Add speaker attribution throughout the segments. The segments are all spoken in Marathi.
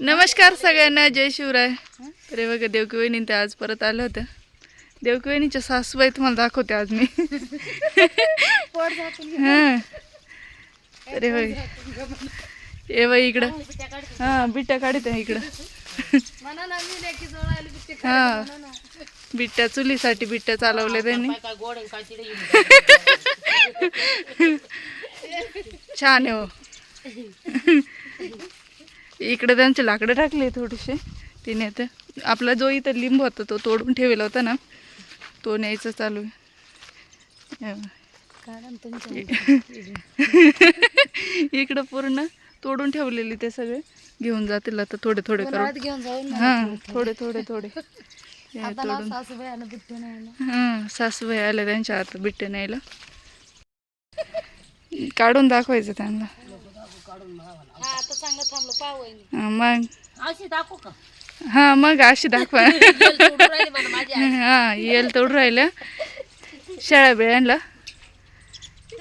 Speaker 1: नमस्कार सगळ्यांना जय शिवराय. अरे बघा देवकी वहिनी ते आज परत आलं होतं देवकी वहिनीच्या सासूबाई तुम्हाला दाखवते आज मी. हां. अरे बाई. ए बाई इकडं. हां बिट्ट्या काढत आहे इकडं. हां. बिट्ट्या चुलीसाठी बिट्ट्या चालवल्या त्यांनी. छान आहे हो. इकडे त्यांचे लाकडं टाकले थोडेसे तिने आता आपला जो इथं लिंब होता तो तोडून ठेवला होता ना तो न्यायचा चालू आहे. इकडं. पूर्ण तोडून ठेवलेली ते सगळे. घेऊन जातील आता थोडे थोडे करून. हा थोडे थोडे. थोडे तोडून. हा सासूबाई आल्या त्यांच्या हात बिट्टे न्यायला. काढून दाखवायचं त्यांना.
Speaker 2: थांबलं पाव
Speaker 1: मग?
Speaker 3: अशी दाखवू का?
Speaker 1: हा मग अशी दाखवा.
Speaker 3: राहिली.
Speaker 1: हा येल तोडून राहिल्या शाळा बिळ्यांना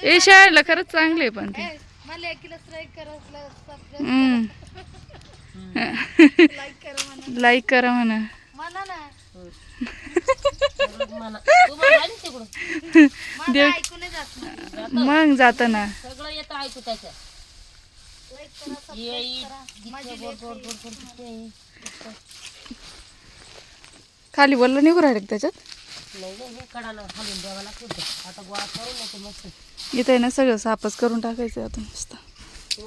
Speaker 1: ए शाळेला खरंच चांगले आहे पण ते.
Speaker 2: मला स्ट्राईक करा म्हणा.
Speaker 1: लाईक करा म्हणा.
Speaker 2: ना. ऐकून जात नाही.
Speaker 1: मग जाताना.
Speaker 3: सगळं येतं ऐकू त्याच्यात.
Speaker 1: खाली वल्ल निघू राहिले त्याच्यात?
Speaker 3: हे
Speaker 1: इथं. आहे ना सगळं सापच करून टाकायचं आता मस्त.
Speaker 2: हे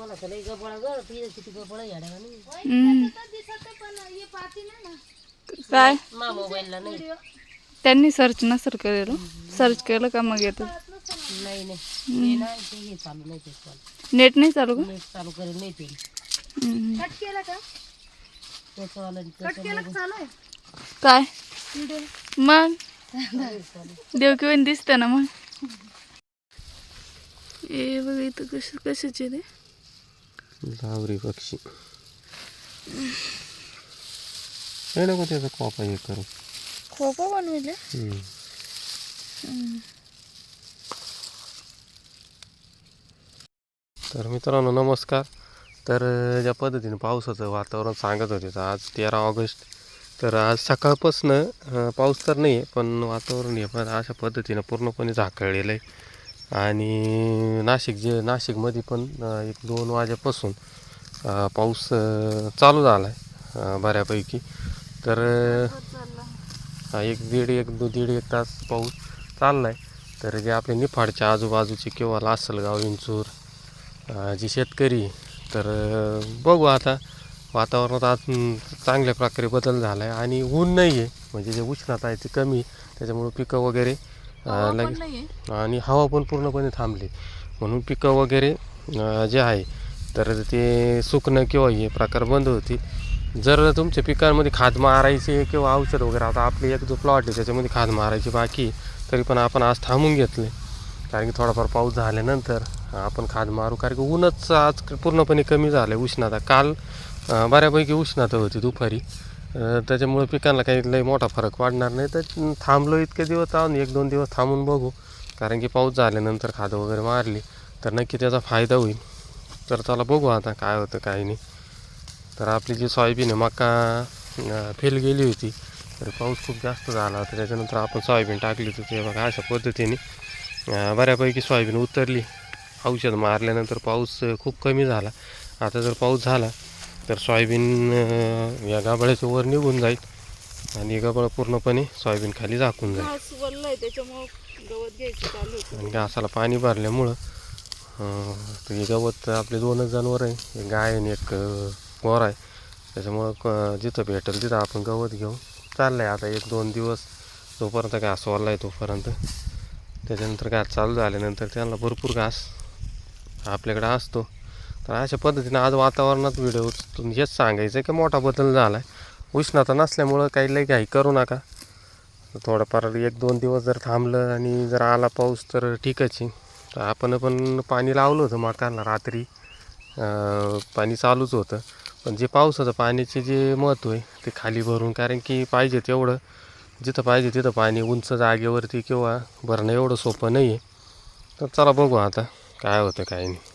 Speaker 1: काय?
Speaker 3: मा मोबाईलला नाही.
Speaker 1: त्यांनी सर्च नसर केलं सर्च केलं का मग येतं?
Speaker 3: नाही नाही. ना ते हे चालू नाही ते चालू.
Speaker 1: नेट नाही चालू का?
Speaker 3: नेट चालू करेल नाही ते
Speaker 1: हम्म.
Speaker 2: कट केलं का?
Speaker 3: त्याचं
Speaker 2: कट केलं का चालू आहे?
Speaker 1: काय?
Speaker 2: व्हिडिओ
Speaker 1: मग? देवकी वहिनी दिसतं ना मग? ए बघ इथं कश कशाचे ते
Speaker 4: लावरी पक्षी. हे नको त्याचा कॉपा हे करू.
Speaker 1: खोपा बनवले
Speaker 4: हम्म. तर मित्रांनो नमस्कार. तर ज्या पद्धतीने पावसाचं वातावरण सांगत होते तर आज तेरा ऑगस्ट. तर आज सकाळपासनं पाऊस तर नाही आहे पण वातावरण हे पण अशा पद्धतीनं पूर्णपणे झाकळलेलं आहे. आणि नाशिक जे नाशिकमध्ये पण एक दोन वाजेपासून पाऊस चालू झाला आहे बऱ्यापैकी. तर एक दीड एक दो दीड एक तास पाऊस चालला आहे तर जे आपले निफाडच्या आजूबाजूचे किंवा लासलगाव इंचूर जे शेतकरी तर बघू आता. वातावरणात आज चांगल्या प्रकारे बदल झाला आहे आणि ऊन नाही आहे म्हणजे जे उष्णता आहे ती कमी. त्याच्यामुळं पिकं वगैरे अं, लगे आणि हवा पण पूर्णपणे थांबली. म्हणून पिकं वगैरे जे आहे तर ते सुकणं किंवा हे प्रकार बंद होती जर तुमच्या पिकांमध्ये खाद मारायचे किंवा औषध वगैरे आता आपले एक जो प्लॉट आहे त्याच्यामध्ये खाद मारायची बाकी तरी पण आपण आज थांबून घेतले कारण की थोडाफार पाऊस झाल्यानंतर आपण खाद मारू कारण की ऊनच आज पूर्णपणे कमी झालं आहे उष्णता. काल बऱ्यापैकी उष्णता होती दुपारी. त्याच्यामुळे पिकांना काही लई मोठा फरक वाढणार नाही. तर थांबलो इतके दिवस आहोत एक दोन दिवस थांबून बघू. कारण की पाऊस झाल्यानंतर खादं वगैरे मारली तर नक्की त्याचा फायदा होईल. तर चला बघू आता काय होतं काय नाही. तर आपली जी सोयाबीन आहे मका फेल गेली होती. तर पाऊस खूप जास्त झाला होता त्याच्यानंतर आपण सोयाबीन टाकली होती. ते बघा अशा पद्धतीने बऱ्यापैकी सोयाबीन उतरली. औषध मारल्यानंतर पाऊस खूप कमी झाला. आता जर पाऊस झाला तर सोयाबीन या गाबळ्याच्या वर निघून जाईल आणि गबाळ पूर्णपणे सोयाबीन खाली झाकून जाईल. आणि घासाला पाणी भरल्यामुळं हे गवत आपले दोनच जनावर आहे. एक गाय आणि एक गोर आहे. त्याच्यामुळं क- जिथं भेटेल तिथं आपण गवत घेऊन चाललं आहे आता एक दोन दिवस जोपर्यंत घास वाढला आहे तोपर्यंत. त्याच्यानंतर घास चालू झाल्यानंतर त्यांना भरपूर घास आपल्याकडे असतो. तर अशा पद्धतीनं आज वातावरणात व्हिडिओ हेच सांगायचं आहे की मोठा बदल झाला आहे उष्णता नसल्यामुळं काही लई घाई करू नका. थोडंफार एक दोन दिवस जर थांबलं आणि जर आला पाऊस तर ठीकच आहे. तर आपण पण पाणी लावलं होतं मकांना रात्री. पाणी चालूच होतं. पण जे पावसाचं पाण्याचे जे महत्त्व आहे ते खाली भरून कारण की पाहिजे तेवढं. जिथं पाहिजे तिथं पाणी उंच जागेवरती किंवा भरणं एवढं सोपं नाही आहे तर चला बघू आता. काय होतं काय नाही.